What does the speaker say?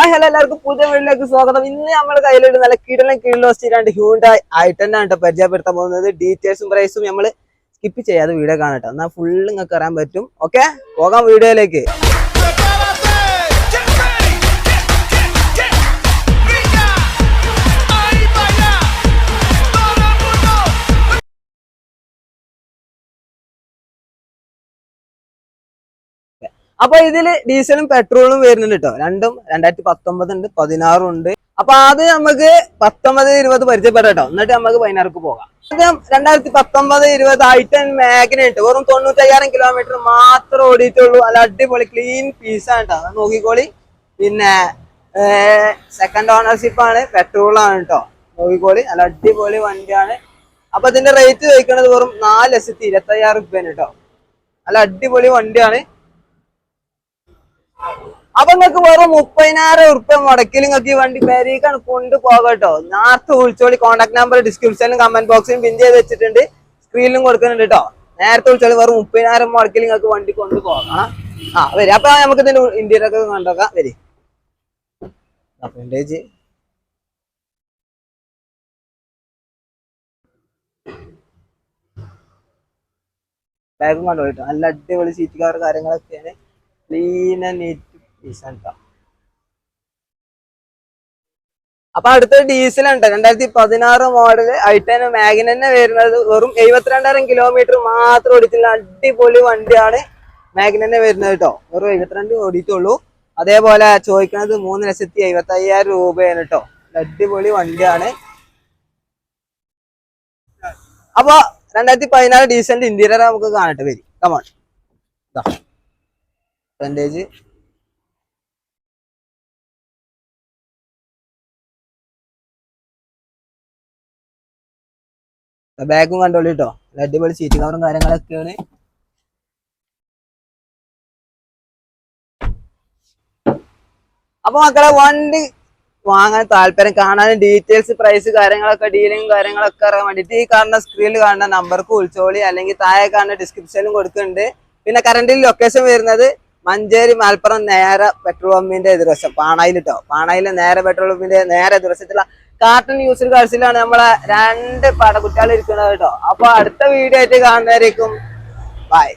ആ ഹലോ എല്ലാവർക്കും പുതിയ വീട്ടിലേക്ക് സ്വാഗതം. ഇന്ന് നമ്മുടെ കയ്യിലുള്ള നല്ല കിടലം കിഴിലോസ്റ്റ് രണ്ട് ഹ്യൂണ്ടായി ആയിട്ട് തന്നെയാണ് കേട്ടോ പരിചയപ്പെടുത്താൻ പോകുന്നത്. ഡീറ്റെയിൽസും പ്രൈസും നമ്മൾ സ്കിപ്പ് ചെയ്യാതെ വീഡിയോ കാണട്ടോ. എന്നാൽ ഫുള്ള് നിങ്ങൾക്ക് അറിയാൻ പറ്റും. ഓക്കെ പോകാം വീഡിയോയിലേക്ക് അപ്പൊ ഇതിൽ ഡീസലും പെട്രോളും വരുന്നുണ്ട് കേട്ടോ രണ്ടും രണ്ടായിരത്തി പത്തൊമ്പത് ഉണ്ട് പതിനാറും ഉണ്ട്. അപ്പൊ അത് നമുക്ക് പത്തൊമ്പത് ഇരുപത് പരിചയപ്പെടാം കേട്ടോ എന്നിട്ട് നമുക്ക് പതിനാർക്ക് പോകാം. ആദ്യം രണ്ടായിരത്തി പത്തൊമ്പത് ഇരുപത് ഐറ്റൻ മാഗ്നറ്റ് വെറും തൊണ്ണൂറ്റയ്യായിരം കിലോമീറ്റർ മാത്രം ഓടിയിട്ടുള്ളൂ. നല്ല അടിപൊളി ക്ലീൻ പീസാണ് കേട്ടോ അത് നോക്കിക്കോളി. പിന്നെ സെക്കൻഡ് ഓണർഷിപ്പ് ആണ് പെട്രോൾ ആണ് കേട്ടോ നോക്കിക്കോളി. നല്ല അടിപൊളി വണ്ടിയാണ്. അപ്പൊ ഇതിന്റെ റേറ്റ് ചോദിക്കുന്നത് വെറും നാല് ലക്ഷത്തി ഇരുപത്തി അയ്യായിരം റുപ്യാണ് കേട്ടോ നല്ല അടിപൊളി വണ്ടിയാണ്. അപ്പൊ നിങ്ങൾക്ക് വെറും മുപ്പതിനായിരം ഉറുപ്പ്യ മുടക്കിൽ നിങ്ങൾക്ക് ഈ വണ്ടി പേരേക്കാണ് കൊണ്ടുപോകാം കേട്ടോ നേരത്തെ വിളിച്ചോളി കോൺടാക്ട് നമ്പർ ഡിസ്ക്രിപ്ഷനിലും കമന്റ് ബോക്സിലും പിൻ ചെയ്ത് വെച്ചിട്ടുണ്ട്. സ്ക്രീനിലും കൊടുക്കുന്നുണ്ട് കേട്ടോ നേരത്തെ വിളിച്ചോളി വെറും മുപ്പതിനായിരം മുടക്കിൽ നിങ്ങൾക്ക് വണ്ടി കൊണ്ടുപോകാം. ആ വരി. അപ്പൊ നമുക്ക് ഇതിന്റെ ഇന്ത്യയിലൊക്കെ കണ്ടോക്കാം. വരി. ഫ്രണ്ടേജ് ബാഗും കണ്ടോ കേട്ടോ നല്ല അടിപൊളി സീറ്റ് കവർ കാര്യങ്ങളൊക്കെയാണ്. ക്ലീൻ ആൻഡ് നീറ്റ് കേട്ടോ അപ്പൊ അടുത്ത ഡീസൽ ഉണ്ട് രണ്ടായിരത്തി പതിനാറ് മോഡൽ ഐട്ടന് മാഗിൻ തന്നെ വരുന്നത് വെറും എഴുപത്തിരണ്ടായിരം കിലോമീറ്റർ മാത്രം ഓടിച്ചിട്ടുള്ള അടിപൊളി വണ്ടിയാണ് മാഗിൻ വരുന്നത് കേട്ടോ വെറും എഴുപത്തിരണ്ട് ഓടിയിട്ടുള്ളൂ. അതേപോലെ ചോദിക്കുന്നത് മൂന്ന് ലക്ഷത്തി എഴുപത്തി അയ്യായിരം രൂപയാണ് കേട്ടോ അടിപൊളി വണ്ടിയാണ്. അപ്പൊ രണ്ടായിരത്തി പതിനാറ് ഡീസലിന്റെ ഇന്റീരിയർ നമുക്ക് കാണട്ടെ. വരി. കമോൺ ഫ്രണ്ടേജ് ബാഗും കണ്ടോളൂ കേട്ടോ അടിപൊളി സീറ്റ് കവറും കാര്യങ്ങളൊക്കെയാണ്. അപ്പൊ മക്കളെ വണ്ടി വാങ്ങാൻ താല്പര്യം കാണാനും ഡീറ്റെയിൽസ് പ്രൈസ് കാര്യങ്ങളൊക്കെ ഡീലിംഗ് കാര്യങ്ങളൊക്കെ അറിയാൻ വേണ്ടിയിട്ട് ഈ കാണുന്ന സ്ക്രീനിൽ കാണുന്ന നമ്പർക്ക് വിളിച്ചോളി. അല്ലെങ്കിൽ താഴെ കാണുന്ന ഡിസ്ക്രിപ്ഷനിലും കൊടുക്കുന്നുണ്ട്. പിന്നെ കറണ്ടിൽ ലൊക്കേഷൻ വരുന്നത് മഞ്ചേരി മലപ്പുറം നേരെ പെട്രോൾ പമ്പിന്റെ എതിർവശം. പാണായിൽ കേട്ടോ പാണായിലെ നേരെ പെട്രോൾ പമ്പിന്റെ നേരെ എതിർവശത്തുള്ള കാർട്ടൺ യൂസർ കാഴ്ചയിലാണ് നമ്മളെ രണ്ട് പടകുട്ടികൾ ഇരിക്കുന്നത് കേട്ടോ. അപ്പൊ അടുത്ത വീഡിയോ ആയിട്ട് കാണുന്നതായിരിക്കും ബൈ